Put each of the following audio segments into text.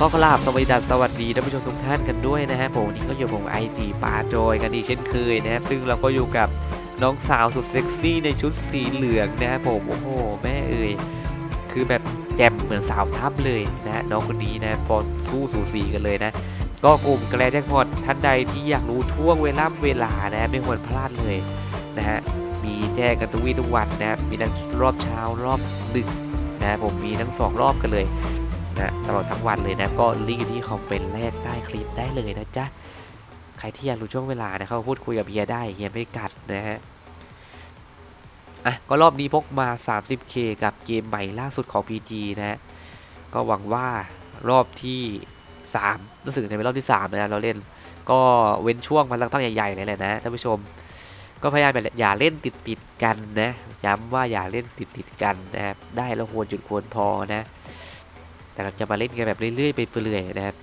ก็กราบสวัสดีดัสสวัสดีท่านผู้ชมทุกท่านกันด้วยนะฮะผมวันนี้ก็อยู่ผมไอตีปาโจยกันดีเช่นเคยนะครับซึ่งเราก็อยู่กับน้องสาวสุดเซ็กซี่ในชุดสีเหลืองนะครับผมโอ้โหแม่เอ่ยคือแบบแจ่มเหมือนสาวทับเลยนะน้องคนนี้นะพอสู้สูสีกันเลยนะก็กลุ่มแกลแจ็คพอตท่านใดที่อยากรู้ช่วงเวลาเวลานะไม่ควรพลาดเลยนะฮะมีแจ้งกันทุกวี่ทุกวันนะมีทั้งรอบเช้ารอบดึกนะผมมีทั้งสองรอบกันเลย นะตลอดทั้งวันเลยนะ ก็ลิงก์อยู่ที่คอมเมนต์แรกใต้คลิปได้เลยนะจ๊ะ ใครที่อยากรู้ช่วงเวลานะเข้าพูดคุยกับเฮียได้เฮียไม่กัดนะฮะอะก็รอบนี้พกมา 30k กับเกมใหม่ล่าสุดของ PG นะฮะก็หวังว่ารอบที่3รู้สึกจะเป็นรอบที่3นะเราเล่น ก็เว้นช่วงมาสักพักใหญ่ๆเลยแหละนะท่านผู้ชม ก็พยายามอย่าเล่นติดๆกันนะ ย้ำว่าอย่าเล่นติดติดๆกันนะครับได้แล้วควรจุดควรพอนะ แต่เราจะมาเล่นกันแบบเรื่อยๆไปเรื่อยๆนะครับ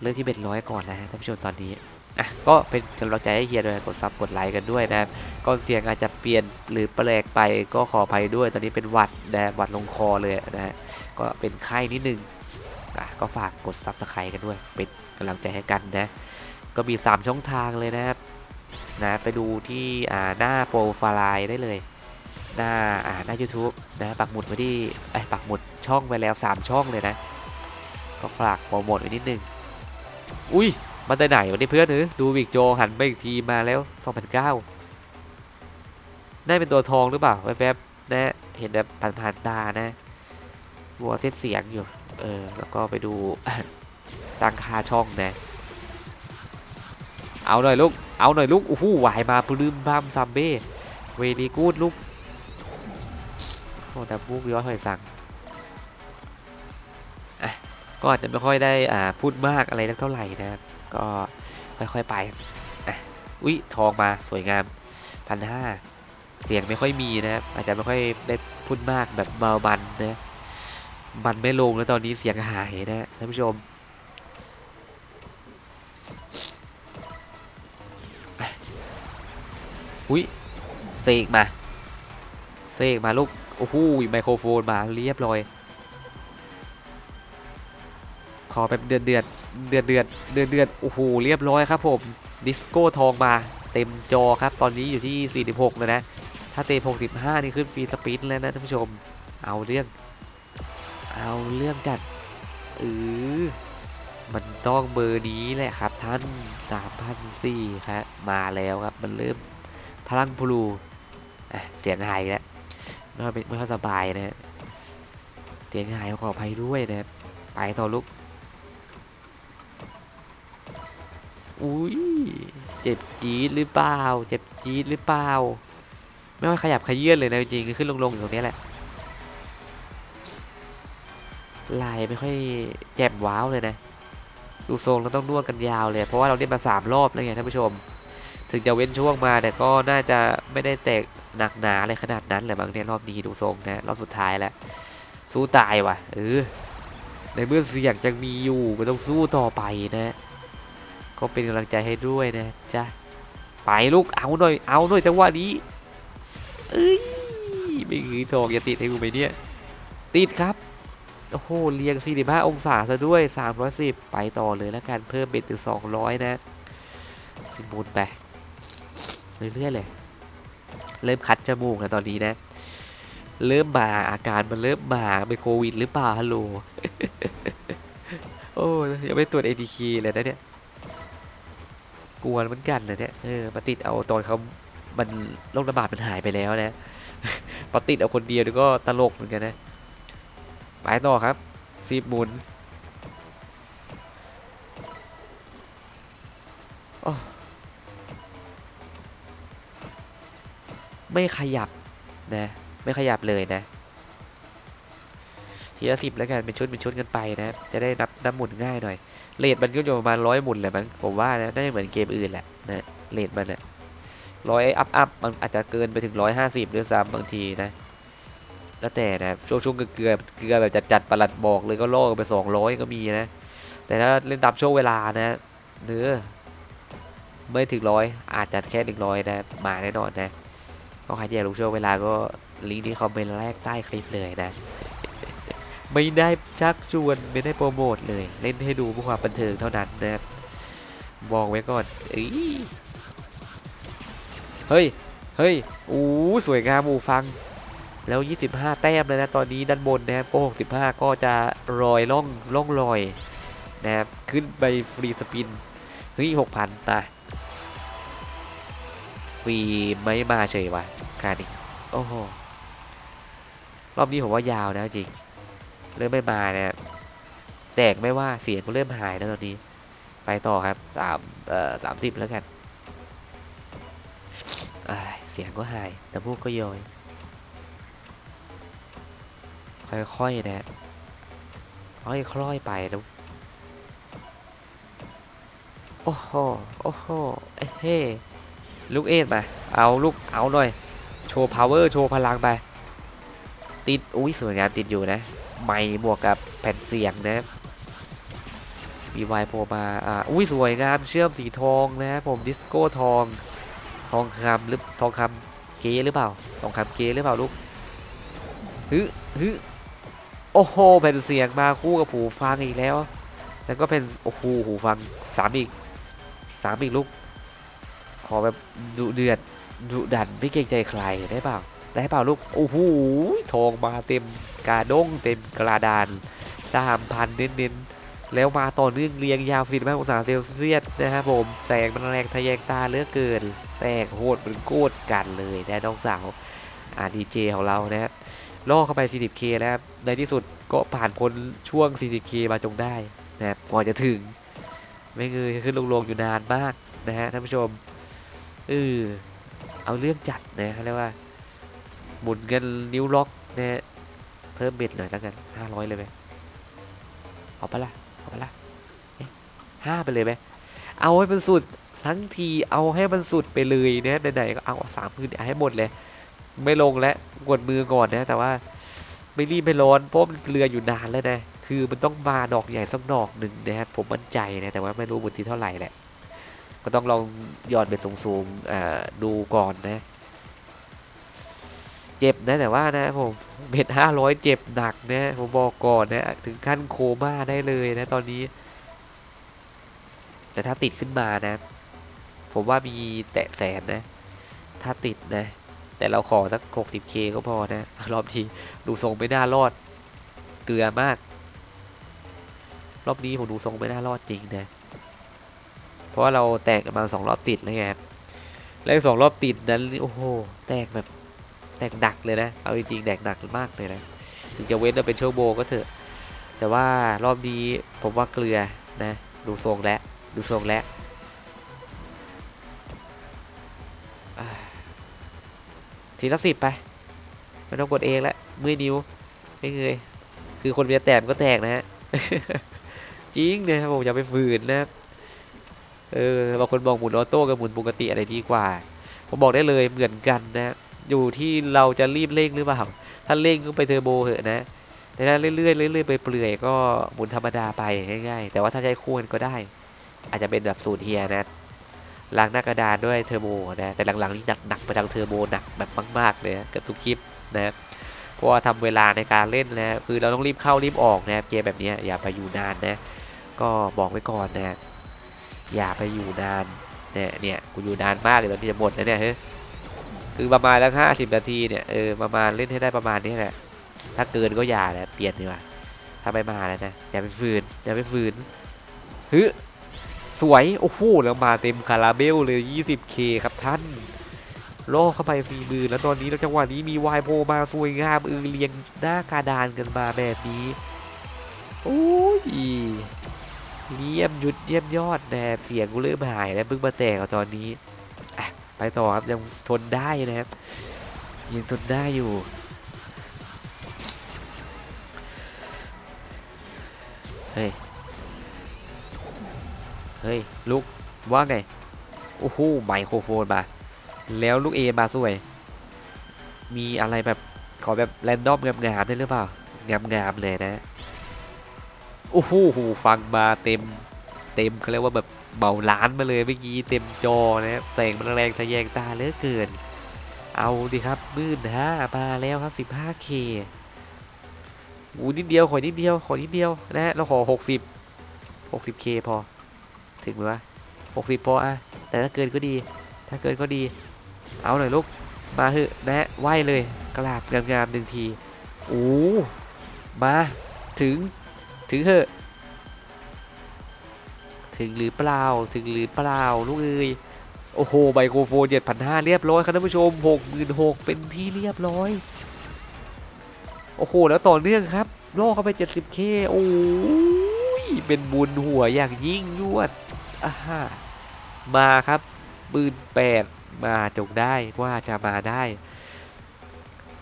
เรื่องที่เป็นร้อยก่อนนะฮะท่านผู้ชมตอนนี้อะก็เป็นกำลังใจให้เฮียด้วยกดซับกดไลค์กันด้วยนะครับก็เสียงอาจจะเปลี่ยนหรือแปลกไปก็ขออภัยด้วยตอนนี้เป็นหวัดนะหวัดลงคอเลยนะฮะก็เป็นไข้นิดนึงอะก็ฝากกดซับสไครต์กันด้วย เป็นกำลังใจให้กันนะ ก็มี 3 ช่องทางเลยนะครับนะไปดูที่อ่าหน้าโปรไฟล์ได้เลย หน้าอ่าหน้า YouTube นะปักหมุดไว้ที่ไอ้ปักหมุดช่องไปแล้ว 3 ช่องเลยนะ ก็ฝากโปรโมทไว้นิดนึง อุ้ยมาแต่ไหนวันนี้เพื่อนหรือดูวิกโจหันไปอีกทีมาแล้ว 2009น่าเป็นตัวทองหรือเปล่าแวบๆนะเห็นแบบผ่านๆตานะวัวเส้นเสียงอยู่ เออ แล้วก็ไปดูตั้งค่าช่องนะ เอาหน่อยลูก เอาหน่อยลูกโอ้โหวายมาปลื้มบ้ามซัมเบ้เวลีกูดลูก อ้แต่พูกย้อนถอยสั่งอะก็อาจจะไม่ค่อยได้อ่าพูดมากอะไรนักเท่าไหร่นะครับก็ค่อยๆไปอะอุ้ยทองมาสวยงามพันห้าเสียงไม่ค่อยมีนะครับอาจจะไม่ค่อยได้พูดมากแบบเบาบันนะมันไม่ลงแล้วตอนนี้เสียงหายนะท่านผู้ชมอุ้ยเสกมาเสกมาลูก โอ้โหไมโครโฟนมาเรียบร้อย ขอแบบเดือดเดือดเดือดเดือดเดือดเดือดโอ้โหเรียบร้อยครับผมดิสโก้ทองมาเต็มจอครับ ตอนนี้อยู่ที่ 46แล้วนะ ถ้าเตะ65 นี่ขึ้นฟรีสปีดแล้วนะท่านผู้ชม เอาเรื่อง เอาเรื่องจัดเออมันต้องเบอร์นี้แหละครับท่าน3,004ครับมาแล้วครับ มันเริ่มพลังพลูเสียงหายแล้ว ไม่ค่อยไม่ค่อยสบายนะฮะเสียงหายขออภัยด้วยนะครับไปต่อลูกอุ้ยเจ็บจี๊ดหรือเปล่า เจ็บจี๊ดหรือเปล่า ไม่ค่อยขยับขยื่นเลยนะจริงๆขึ้นลงๆอยู่ตรงนี้แหละลายไม่ค่อยแจ่มว้าวเลยนะ ดูทรงเราต้องนวดกันยาวเลย เพราะว่าเราเล่นมาสามรอบแล้วไงท่านผู้ชม ถึงจะเว้นช่วงมาแต่ก็น่าจะไม่ได้แตก หนักหนาอะไรขนาดนั้นแหละบางเนี่ยรอบนี้ดูทรงนะรอบสุดท้ายแล้ว สู้ตายว่ะเออในเมื่อเสี่ยงยังมีอยู่ก็ต้องสู้ต่อไปนะ ก็เป็นกำลังใจให้ด้วยนะจ๊ะไปลูกเอาหน่อยเอาหน่อยจังหวะนี้เอ้ยไม่คือทองอย่าติดให้กูไปเนี่ยติดครับโอ้โหเรียง 45 องศาซะด้วย 310 ไปต่อเลยแล้วกันเพิ่มเบ็ดถึง200 นะ สิมูนไป เรื่อยๆเลย เริ่มคัดจมูกแล้วตอนนี้นะ เริ่มมาอาการมันเริ่มมาเป็นโควิดหรือเปล่าฮัลโหลโอ้ยยังไม่ตรวจ ATK เลยนะเนี่ยกลัวเหมือนกันนะเนี่ยเออมาติดเอาตอนเขามันโรคระบาดมันหายไปแล้วนะพอติดเอาคนเดียวก็ตลกเหมือนกันนะไปต่อครับซีบหมุน ไม่ขยับนะ ไม่ขยับเลยนะทีละสิบแล้วกันเป็นชุดเป็นชุดกันไปนะ จะได้นับนับหมุนง่ายหน่อยเลทมันก็อยู่ประมาณร้อยหมุนแหละมั้งผมว่านะน่าจะเหมือนเกมอื่นแหละนะเลทมันอะร้อยอัพอัพมันอาจจะเกินไปถึงร้อยห้าสิบด้วยซ้ำบางทีนะแล้วแต่นะช่วงช่วงเกลือเกลือแบบจัดจัดประหลัดบอกเลยก็ล่อไปสองร้อยก็มีนะ แต่ถ้าเล่นตามช่วงเวลานะเนื้อไม่ถึงร้อยอาจจะแค่หนึ่งร้อยนะมาแน่นอนนะ ก็ใครที่อยากรู้ช่วงเวลาก็ลิงก์ที่คอมเมนต์แรกใต้คลิปเลยนะ ไม่ได้ชักชวนไม่ได้โปรโมทเลย เล่นให้ดูเพื่อความบันเทิงเท่านั้นนะครับอกไว้ก่อนเอ้ยเฮ้ย เฮ้ยอู้สวยงามหมูฟัง แล้ว 25 แต้มเลยนะตอนนี้ด้านบนนะครับโป65 ก็จะรอยล่องล่องรอยนะครับขึ้นไปฟรีสปินเฮ้ย6,000ตาฟ รีไม่มาเฉยวะการนี้โอ้โหรอบนี้ผมว่ายาวนะจริง เริ่มไม่มาเนะครับแตกไม่ว่าเสียงก็เริ่มหายแล้วตอนนี้ ไปต่อครับสามเอ่อสามสิบแล้วกันอ้ายเสียงก็หายน้ำมูกก็ย้อยค่อยๆนะค่อยๆไปนะโอ้โห โอ้โห เอ้เฮ้ ลูกเอ็ดมาเอาลูกเอาหน่อย โชว์ power โชว์พลังไป ติด อุ้ยสวยงามติดอยู่นะ ไม่บวกกับแผ่นเสียงนะมีไวโผล่มา อ่า อุ้ยสวยงาม เชื่อมสีทองนะครับผม ดิสโก้ทอง ทองคำหรือทองคำเก๊หรือเปล่า ทองคำเก๊หรือเปล่าลูกฮึฮึโอ้โห แผ่นเสียงมาคู่กับหูฟังอีกแล้ว แล้วก็เป็นโอ้โหหูฟังสามอีกสามอีกลูก ขอแบบดุเดือดดุดันไม่เกรงใจใครได้เปล่าได้เปล่าลูกโอ้โหทองมาเต็มกาด้งเต็มกระดานสามพันเน้นๆแล้วมาต่อเนื่องเรียงยาว45องศาเซลเซียสนะครับผมแสงมันแรงทะแยงตาเลือเกินแตกโหดเหมือนโกดกันเลยนะน้องสาวอาดีเจของเรานะครับล่อเข้าไป 40k แล้วครับในที่สุดก็ผ่านพ้นช่วง 40k มาจงได้นะครับก่อนจะถึง ไม่เงยขึ้นลงๆอยู่นานมากนะฮะท่านผู้ชม เออเอาเรื่องจัดนะเขาเรียกว่า หมุนกันนิ้วล็อกนะฮะเพิ่มเบ็ดหน่อยแล้วกัน500เลยไหมเอาไปละเอาไปละห้าไปเลยไหมเอาให้มันสุดทั้งทีเอาให้มันสุดไปเลยนะไหนๆก็เอาสามพื้นให้หมดเลย ไม่ลงแล้วกดมือก่อนนะแต่ว่าไม่รีบไม่ร้อนเพราะมันเรืออยู่นานแล้วนะคือมันต้องมาดอกใหญ่สักดอกหนึ่งนะครับผมมั่นใจนะแต่ว่าไม่รู้บุญที่เท่าไหร่แหละ ก็ต้องลองหยอดเบ็ดสูงๆดูก่อนนะ เจ็บนะแต่ว่านะผมเบ็ดห้าร้อยเจ็บหนักนะผมบอกก่อนนะถึงขั้นโคม่าได้เลยนะตอนนี้ แต่ถ้าติดขึ้นมานะ ผมว่ามีแตะแสนนะ ถ้าติดนะ แต่เราขอสัก 60k ก็พอนะ รอบทีดูทรงไม่น่ารอดเกลือมาก รอบนี้ผมดูทรงไม่น่ารอดจริงนะ ราะว่าเราแตกกันมาสองรอบติดแล้วไงแล้วสองรอบติดนั้นโอ้โหแตกแบบแตกหนักเลยนะเอาจริงๆแตกหนักมากเลยนะถึงจะเว้นเป็นเชอร์โบก็เถอะ แต่ว่ารอบนี้ผมว่าเกลือนะดูทรงแล้วดูทรงแล้วทีละสิบไปไม่ต้องกดเองละเมื่อนิ้วไม่เงยคือคนเมีแตกก็แตกนะฮะจริงนะครับผมอย่าไปฝืนนะ เออบางคนบอกหมุนออโต้กับหมุนปกติอะไรดีกว่า ผมบอกได้เลยเหมือนกันนะ อยู่ที่เราจะรีบเร่งหรือเปล่า ถ้าเร่งก็ไปเทอร์โบเหอะนะแต่ถ้าเรื่อยๆเรื่อยๆไปเปลื่อยก็หมุนธรรมดาไปง่ายๆ แต่ว่าถ้าใช้คู่กันก็ได้ อาจจะเป็นแบบสูตรเฮียนะล้างหน้ากระดานด้วยเทอร์โบนะแต่หลังๆนี่หนักหนักไปทางเทอร์โบหนักแบบมากๆเลยเกือบทุกคลิปนะเพราะว่าทำเวลาในการเล่นนะคือเราต้องรีบเข้ารีบออกนะครับเกมแบบนี้อย่าไปอยู่นานนะก็บอกไว้ก่อนนะ อย่าไปอยู่นานเนี่ยเนี่ยกูอยู่นานมากเลยตอนที่จะหมดแล้วเนี่ยเฮ้ยคือประมาณแล้วห้าสิบนาทีเนี่ยเออประมาณเล่นให้ได้ประมาณนี้แหละถ้าเกินก็อย่าแหละเปลี่ยนดีกว่าถ้าไม่มาแล้วนะอย่าไปฝืนอย่าไปฝืนฮึสวยโอ้โหแล้วมาเต็มคาราเบลเลย 20k ครับท่านล่อเข้าไปฟรีมือแล้วตอนนี้แล้วจังหวะนี้มีวายโพมาสวยงามเออเรียงหน้ากระดานกันมาแบบนี้โอ้ย เยี่ยมหยุดเยี่ยมยอดนะครับเสียงกูเริ่มหายแล้วเพิ่งมาแตกเอตอนนี้ไปต่อครับยังทนได้นะครับยังทนได้อยู่เฮ้ยเฮ้ยลูกว่าไงโอ้โหไมโครโฟนมาแล้วลูกเอมาสวย มีอะไรแบบขอแบบแรนดอมงามๆได้หรือเปล่างามๆเลยนะ โอ้โหหูฟังมาเต็มเต็มเขาเรียกว่าแบบเบาล้านมาเลยเมื่อกี้เต็มจอนะครับแสงมันแรงทะแยงตาเหลือเกิน เอาดิครับมื่นห้ามาแล้วครับ 15K อูนิดเดียวขอนิดเดียวขอนิดเดียวนะฮะเราขอ 60 60K พอ ถึงไหมวะ60 พออะแต่ถ้าเกินก็ดี ถ้าเกินก็ดี เอาหน่อยลูกมาเถอะนะฮะไหวเลยกราบงามๆหนึ่งทีโอ้มาถึง ถึงเถอะ ถึงหรือเปล่า ถึงหรือเปล่าลูกเอ้ย โอ้โหไมโครโฟน7,500เรียบร้อยครับท่านผู้ชม66,000เป็นที่เรียบร้อย โอ้โห แล้วต่อเนื่องครับล่อเข้าไป 70k โอ้ย เป็นบุญหัวอย่างยิ่งยวดอ่าฮะมาครับปืนแปดมาจงได้ว่าจะมาได้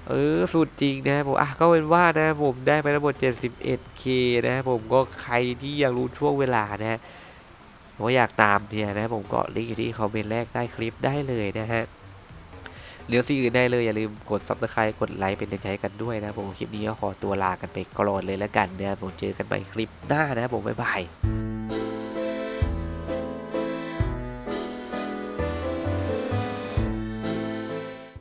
เออสุดจริงนะผมอะก็เป็นว่านะผมได้ไปทั้งหมด 71k นะผมก็ใครที่อยากรู้ช่วงเวลานะฮะว่าอยากตามเนี่ยนะผมก็ลิงก์อยู่ที่คอมเมนต์แรกใต้คลิปได้เลยนะฮะเลี้ยวสิ่งอื่นได้เลยอย่าลืมกด subscribe กดไลค์เป็นกำลังใจกันด้วยนะผมคลิปนี้ก็ขอตัวลากันไปก่อนเลยแล้วกันนะผมเจอกันใหม่คลิปหน้านะผมบ๊ายบาย